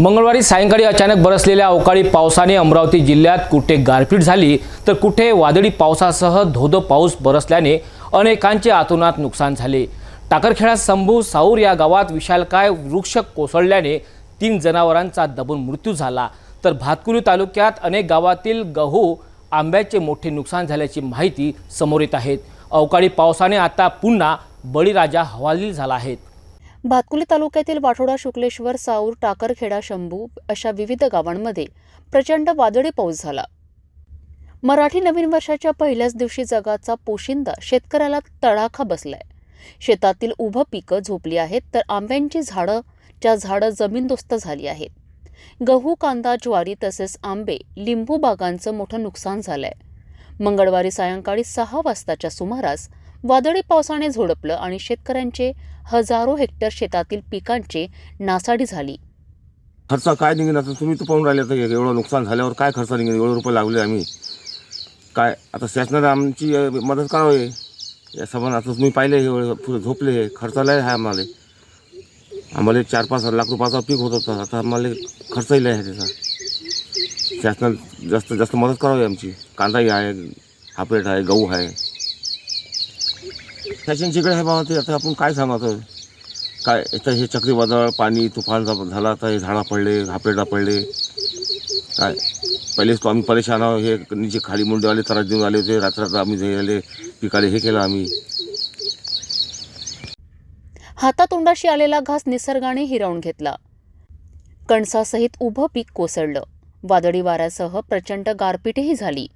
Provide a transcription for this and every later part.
मंगळवारी सायंकाळी अचानक बरसलेल्या अवकाळी पावसाने अमरावती जिल्ह्यात कुठे गारपीट झाली तर कुठे वादळी पावसासह धोधो पाऊस बरसल्याने अनेकांचे आतोनात नुकसान झाले. टाकरखेडा संभू साऊर या गावात विशालकाय वृक्ष कोसळल्याने तीन जनावरांचा दबून मृत्यू झाला. तर भातकुली तालुक्यात अनेक गावातील गहू आंब्याचे मोठे नुकसान झाल्याची माहिती समोर येत आहेत अवकाळी पावसाने आता पुन्हा बळीराजा हवालदिल झाला आहे. भातकुली तालुक्यातील वाठोडा शुक्लेश्वर साऊर टाकरखेडा शंभू अशा विविध गावांमध्ये प्रचंड वादळी पाऊस झाला. मराठी नवीन वर्षाच्या पहिल्याच दिवशी जगाचा पोशिंदा शेतकऱ्याला तडाखा बसलाय. शेतातील उभं पिकं झोपली आहेत तर आंब्यांची झाडं च्या झाडं जमीनदोस्त झाली आहेत. गहू कांदा ज्वारी तसेच आंबे लिंबू बागांचं मोठं नुकसान झालंय. मंगळवारी सायंकाळी सहा वाजताच्या सुमारास वादळी पावसाने झोडपलं आणि शेतकऱ्यांचे हजारो हेक्टर शेतातील पिकांची नासाडी झाली. खर्च काय निघेल आता? तुम्ही तर पाहून राहिले तर एवढं नुकसान झाल्यावर काय खर्च निघेल? एवढे रुपये लागले आम्ही. काय? आता शासनाने आमची मदत करावी या समान आता तुम्ही पाहिले एवढे झोपले झोपले खर्चाला आहे आम्हाला. आम्हाला चार पाच लाख रुपयाचा पीक होत होता. आता आम्हाला खर्चही आहे त्याचा. शासनाने जास्त जास्त मदत करावी आमची. कांदाही आहे हापरेट आहे गहू आहे. शासनच्याकडे आहे बाबा ते आता आपण काय सांगायचं काय इथं हे चक्रीवादळ पाणी तुफान झाला तर हे झाडा पडले हापेडा पडले. काय? पहिलेच तो आम्ही परेशान आहोत. हे जे खाली मुंडेवाले त्रास देऊन आले होते रात्र आम्ही जे आले पिकाले हे केलं आम्ही. हातातोंडाशी आलेला घास निसर्गाने हिरावून घेतला. कणसासहित उभं पीक कोसळलं. वादळी वाऱ्यासह प्रचंड गारपीटही झाली.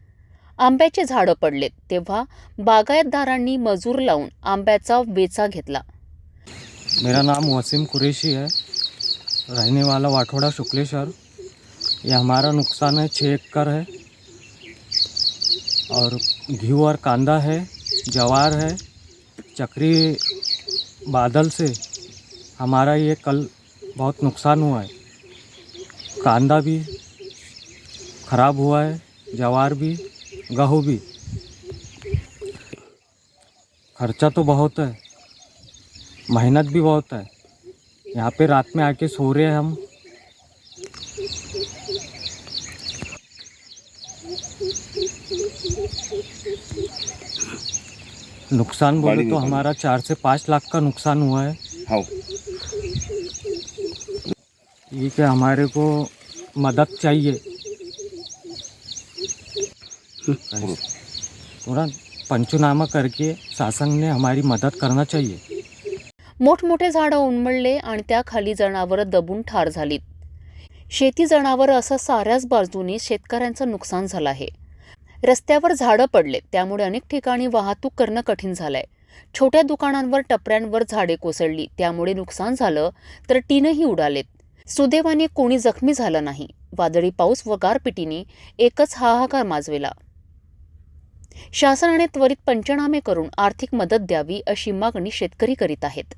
आंब्याचे झाडं पडलेत तेव्हा बागायतदारांनी मजूर लावून आंब्याचा वेचा घेतला. मेरा नाम वसीम कुरेशी है. रहने वाला वाठोड़ा शुक्लेश्वर. ये हमारा नुकसान है छः एकड़ है. और घी और कांदा है जवार है चक्री बादल से हमारा ये कल बहुत नुकसान हुआ है. कांदा भी खराब हुआ है जवार भी गेहूँ भी। खर्चा तो बहुत है मेहनत भी बहुत है। यहाँ पे रात में आके सो रहे हैं हम। नुकसान बोले तो हमारा चार से पाँच लाख का नुकसान हुआ है। हो। ये क्या हमारे को मदद चाहिए। थोड़ा पंचनामा करके शासन ने हमारी मदद करना चाहिए। मोठमोठे झाडं उन्मळले आणि त्याखाली जनावरं दबून ठार झालीत. शेती जनावरं असं साऱ्याच बाजूनी शेतकऱ्यांचं नुकसान झालं आहे. रस्त्यावर झाडं पडलेत त्यामुळे अनेक ठिकाणी वाहतूक करणं कठीण झालंय. छोट्या दुकानांवर टपऱ्यांवर झाडे कोसळली त्यामुळे नुकसान झालं तर टीनही उडालेत. सुदैवाने कोणी जखमी झालं नाही. वादळी पाऊस व गारपिटीने एकच हाहाकार माजविला. शासनाने त्वरित पंचनामे करून आर्थिक मदत द्यावी अशी मागणी शेतकरी करीत आहेत.